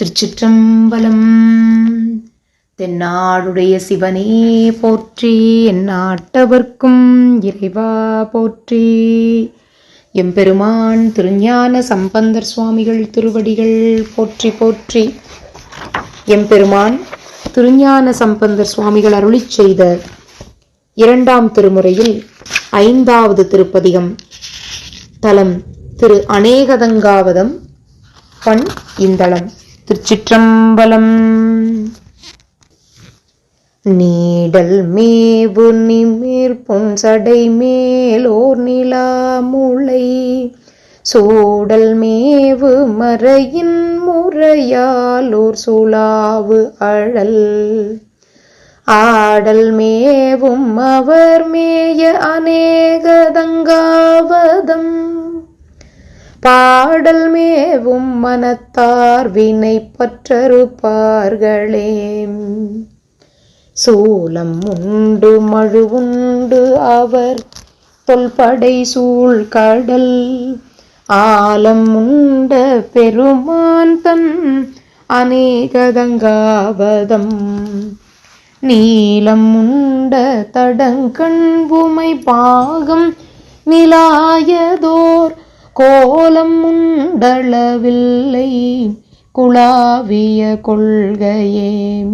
திருச்சிற்றம்பலம். தென்னாடுடைய சிவனே போற்றி எந்நாட்டவர்க்கும் இறைவா போற்றி. எம்பெருமான் திருஞான சம்பந்தர் சுவாமிகள் திருவடிகள் போற்றி போற்றி. எம்பெருமான் திருஞான சம்பந்தர் சுவாமிகள் அருளி செய்த இரண்டாம் திருமுறையில் ஐந்தாவது திருப்பதிகம். தலம் திரு அநேகதங்காவதம் பண் இந்தளம். திருச்சிற்றம்பலம். நீடல் மேவு நிமிர் பொன்சடை மேலோர் நிலா முளை சூடல் மேவு மறையின் முறையாலோர் சுலாவு அழல். ஆடல் மேவும் அவர் மேய அநேகதங்காவதம். பாடல் மேவும் மனத்தார் வினை பற்றறுப்பார்களே. சூலம் உண்டு மழு உண்டு அவர் தொல்படை சூழ் கடல். ஆலம் உண்ட பெருமான் தன் அநேகதங்காவதம். நீலம் உண்ட தடங்கண் உமை பாகம் நிலாயதோர் கோலம் உண்டளவில்லை குழாவிய கொள்கையே.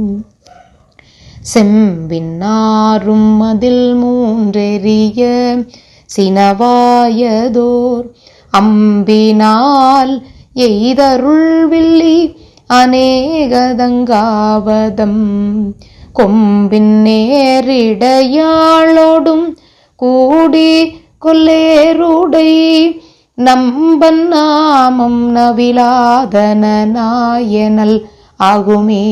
செம்பின்னாரும் அதில் மூன்றெறிய சினவாயதோர் அம்பினால் எய்தருள்வில்லி அநேகதங்காவதம். கொம்பின் நேரிடையாளோடும் கூடி கொல்லேருடை நம்பன் நாமம் நவிலாதன நாயனல் ஆகுமே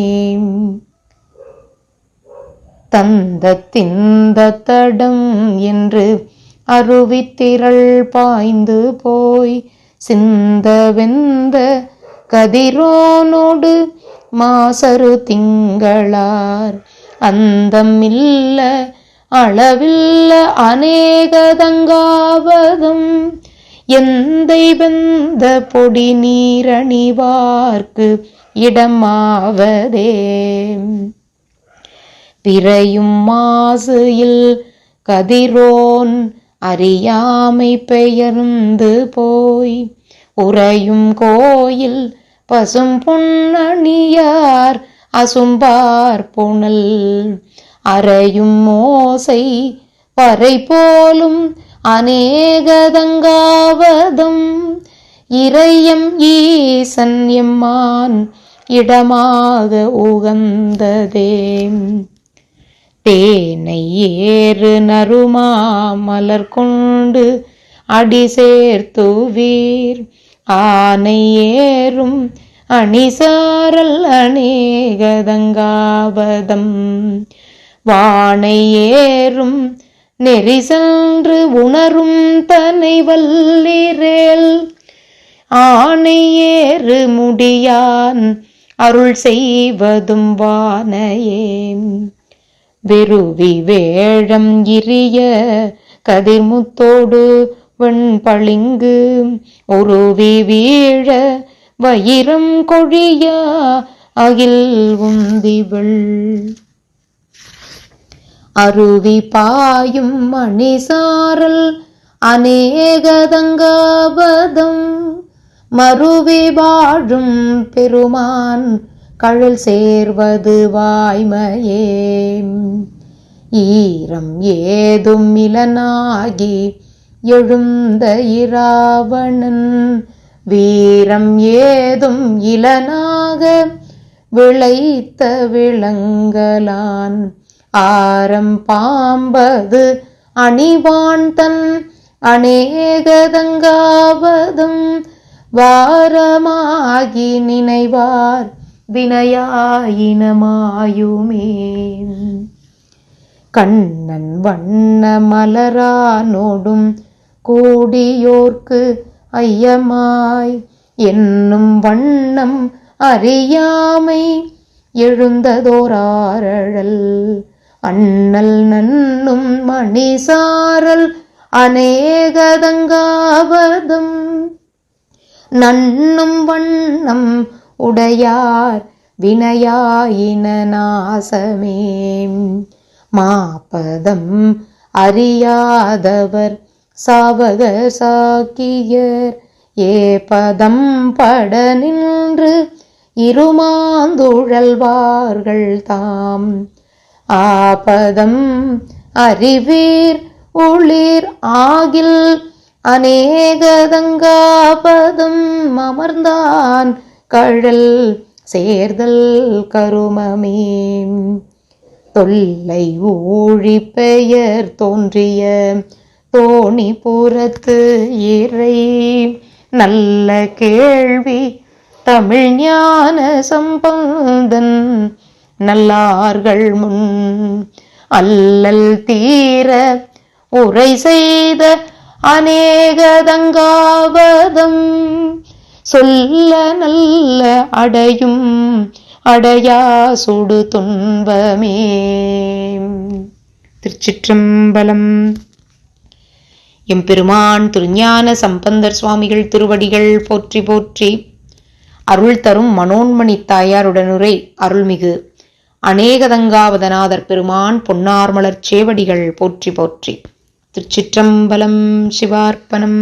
தந்த திந்த தடம் என்று அருவித்திரள் பாய்ந்து போய் சிந்த வெந்த கதிரோனோடு மாசரு திங்களார். அந்தமில்ல அளவில்ல அநேகதங்காவதும் எந்தை வெந்த பொடி நீரணிவார்க்கு இடமாவதே. பிறையும் மாசு கதிரோன் அறியாமை பெயர்ந்து போய் உறையும் கோயில் பசும் புன்னணியார் அசும்பார் புனல் அறையும் மோசை பறை போலும் அநேகதங்காவதும் இறையம் ஈசன் எம்மான் இடமாக உகந்ததே. தேனை ஏறு நறுமா மலர் கொண்டு அடி சேர்த்துவீர் ஆனை ஏறும் அணிசாரல் அநேகதங்காவதம். வானை ஏறும் நெறிசென்று உணரும் தனை வல்லிரேல் ஆனை முடியான் அருள் செய்வதும் வானையே வெறுவி வேழம் இரிய கதிர்முத்தோடு வெண்பளிங்கு உருவி வீழ வயிரம் கொழியா அகில் உந்திவள். அருவி பாயும் மணிசாரல் அநேகதங்காபதம். மருவி வாழும் பெருமான் கழல் சேர்வது வாய்மையே. ஈரம் ஏதும் இலனாகி எழுந்த இராவணன். வீரம் ஏதும் இலனாக விளைத்த விளங்கலான் ஆரம் பாம்பது அணிவான் தன் அநேகதங்காவதும் வாரமாகி நினைவார் வினையாயினமாயுமே. கண்ணன் வண்ண மலரானோடும் கூடியோர்க்கு ஐயமாய் என்னும் வண்ணம் அறியாமை எழுந்ததோராரழல் அண்ணல் நன்னும் மணிசாரல் அநேகதங்காவதும். நன்னும் வண்ணம் உடையார் வினையாயின நாசமே. மாபதம் அறியாதவர் சாவகர் சாக்கியர். ஏ பதம் பட நின்று இருமாந்துழல்வார்கள் தாம். ஆபதம் அறிவீர் உளிர் ஆகில் அநேகதங்காபதம் அமர்ந்தான் கழல் சேர்தல் கருமமே. தொல்லை ஊழி பெயர் தோன்றிய தோணி புறத்து இறை நல்ல கேள்வி தமிழ் ஞான சம்பந்தன் நல்லார்கள் முன் அல்லல் தீர உரை செய்த அநேகதங்காவதம். சொல்ல நல்ல அடையும் அடையா சுடு துன்பமே. திருச்சிற்றம்பலம். எம்பெருமான் திருஞான சம்பந்தர் சுவாமிகள் திருவடிகள் போற்றி போற்றி அருள் தரும் மனோன்மணி தாயாருடனுரை அருள்மிகு. அநேகதங்காவதநாதர் பெருமான் பொன்னார்மலர் சேவடிகள் போற்றி போற்றி. திருச்சிற்றம்பலம் சிவார்ப்பணம்.